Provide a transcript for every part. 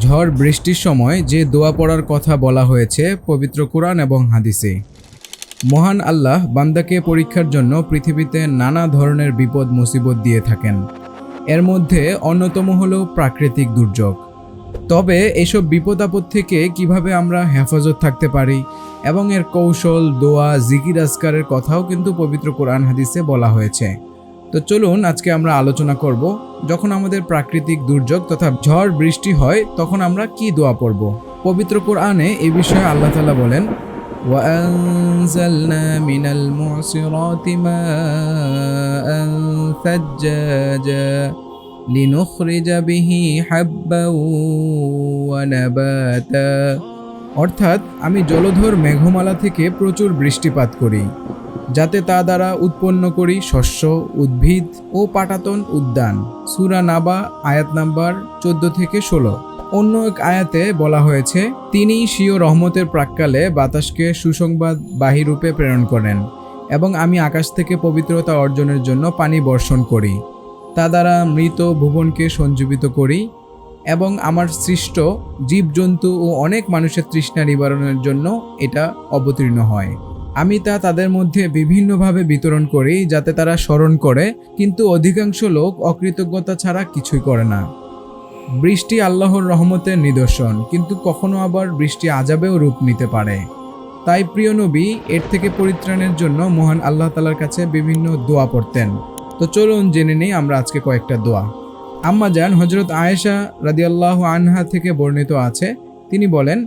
ঝড় বৃষ্টির সময় যে দোয়া পড়ার কথা বলা হয়েছে পবিত্র কোরআন এবং হাদিসে। মহান আল্লাহ বান্দাকে পরীক্ষার জন্য পৃথিবীতে নানা ধরনের বিপদ, মুসিবত দিয়ে থাকেন। এর মধ্যে অন্যতম হল প্রাকৃতিক দুর্যোগ। তবে এসব বিপদ আপদ থেকে কীভাবে আমরা হেফাজত থাকতে পারি এবং এর কৌশল, দোয়া, জিকির, আজকারের কথাও কিন্তু পবিত্র কোরআন, হাদিসে বলা হয়েছে। তো চলুন আজকে আমরা আলোচনা করব যখন আমাদের প্রাকৃতিক দুর্যোগ তথা ঝড় বৃষ্টি হয় তখন আমরা কি দোয়া পড়ব পবিত্র কোরআনে এই বিষয়ে আল্লাহ তালা বলেন وأنزلنا من المعصرات ماء ثجاجا لنخرج به حبا ونباتا অর্থাৎ আমি জলধর মেঘমালা থেকে প্রচুর বৃষ্টিপাত করি যাতে তা দ্বারা উৎপন্ন করি শস্য, উদ্ভিদ ও পাটাতন উদ্যান। সুরা নাবা, আয়াত নাম্বার চোদ্দ থেকে ষোলো। অন্য এক আয়াতে বলা হয়েছে, তিনি স্বীয় রহমতের প্রাককালে বাতাসকে সুসংবাদ বাহিরূপে প্রেরণ করেন এবং আমি আকাশ থেকে পবিত্রতা অর্জনের জন্য পানি বর্ষণ করি। তা দ্বারা মৃত ভুবনকে সঞ্জীবিত করি এবং আমার সৃষ্ট জীবজন্তু ও অনেক মানুষের তৃষ্ণা নিবারণের জন্য এটা অবতীর্ণ হয়। আমি তা তাদের মধ্যে বিভিন্নভাবে বিতরণ করি যাতে তারা স্মরণ করে, কিন্তু অধিকাংশ লোক অকৃতজ্ঞতা ছাড়া কিছুই করে না। বৃষ্টি আল্লাহর রহমতের নিদর্শন, কিন্তু কখনো আবার বৃষ্টি আজাবেও রূপ নিতে পারে। তাই প্রিয় নবী, এর থেকে পরিত্রাণের জন্য মহান আল্লাহ তালার কাছে বিভিন্ন দোয়া পড়তেন। তো চলুন জেনে নিই আমরা আজকে কয়েকটা দোয়া। আম্মা যান হজরত আয়েশা রাদিয়াল্লাহ আনহা থেকে বর্ণিত আছে, তিনি বলেন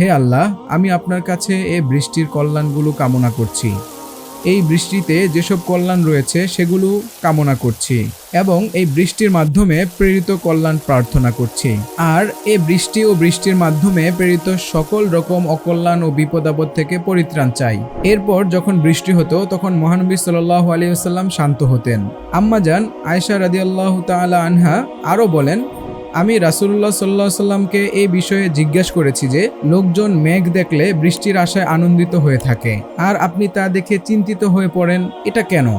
হে আল্লাহ, আমি আপনার কাছে এ বৃষ্টির কল্যাণগুলো কামনা করছি। এই বৃষ্টিতে যেসব কল্যাণ রয়েছে, সেগুলো কামনা করছি এবং এই বৃষ্টির মাধ্যমে প্রেরিত কল্যাণ প্রার্থনা করছি। আর এই বৃষ্টি ও বৃষ্টির মাধ্যমে প্রেরিত সকল রকম অকল্যাণ ও বিপদ আপদ থেকে পরিত্রাণ চাই। এরপর যখন বৃষ্টি হতো, তখন মহানবী সাল্লাহ আলিয়াল্লাম শান্ত হতেন। আম্মাজান আয়সা রাদিয়াল্লাহ তাআলা আনহা আরও বলেন আমি রাসুল্লাহ সাল্লাহ সাল্লামকে এই বিষয়ে জিজ্ঞেস করেছি যে, লোকজন মেঘ দেখলে বৃষ্টির আশায় আনন্দিত হয়ে থাকে। আর আপনি তা দেখে চিন্তিত হয়ে পড়েন, এটা কেন?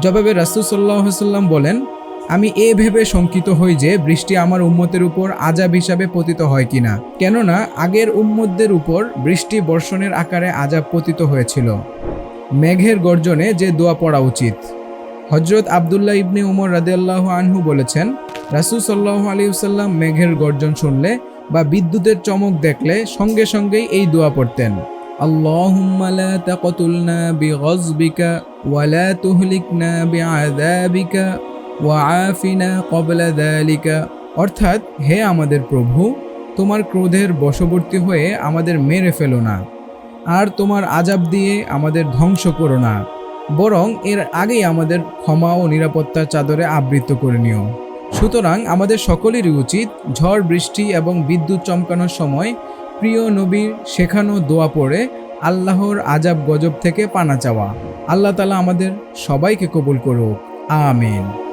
জবাবে রাসুল সাল্লাহ সাল্লাম বলেন, আমি এ ভেবে শঙ্কিত হই যে, বৃষ্টি আমার উম্মতের উপর আজাব হিসাবে পতিত হয় কিনা। কেননা, আগের উম্মতদের উপর বৃষ্টি বর্ষণের আকারে আজাব পতিত হয়েছিল। মেঘের গর্জনে যে দোয়া পড়া উচিত। হজরত আবদুল্লাহ ইবনে উমর রাদিয়াল্লাহ আনহু বলেছেন রাসুল সাল্লাহ আলিউসাল্লাম মেঘের গর্জন শুনলে বা বিদ্যুতের চমক দেখলে সঙ্গে সঙ্গেই এই দোয়া পড়তেন। তাকতুলনা বিগজবিকা ওয়া লা তুহলিকনা বিআযাবিকা ওয়া আফিনা ক্বাবলা যালিকা। অর্থাৎ হে আমাদের প্রভু, তোমার ক্রোধের বশবর্তী হয়ে আমাদের মেরে ফেলো না, আর তোমার আজাব দিয়ে আমাদের ধ্বংস করো না, বরং এর আগেই আমাদের ক্ষমা ও নিরাপত্তার চাদরে আবৃত করে নিও। সুতরাং আমাদের সকলেরই উচিত ঝড়, বৃষ্টি এবং বিদ্যুৎ চমকানোর সময় প্রিয় নবীর শেখানো দোয়া পড়ে আল্লাহর আজাব গজব থেকে পানা চাওয়া। আল্লাহ তালা আমাদের সবাইকে কবুল করুক। আমিন।